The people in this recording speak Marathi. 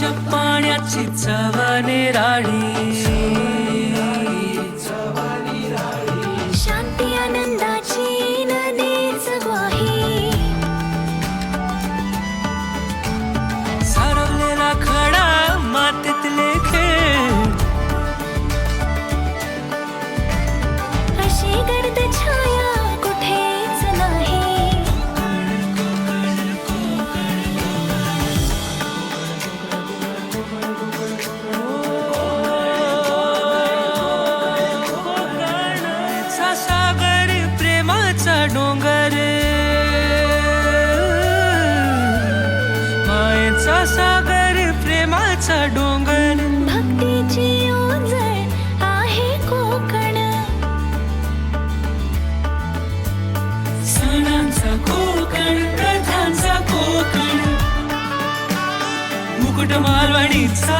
पाण्याची चव निराळी प्रेमाचा सागर प्रेमाचा डोंगर. भक्तीची ओंजळ आहे कोकण. सणांचा कोकण कथांचा कोकण. मुकुट मालवणीचा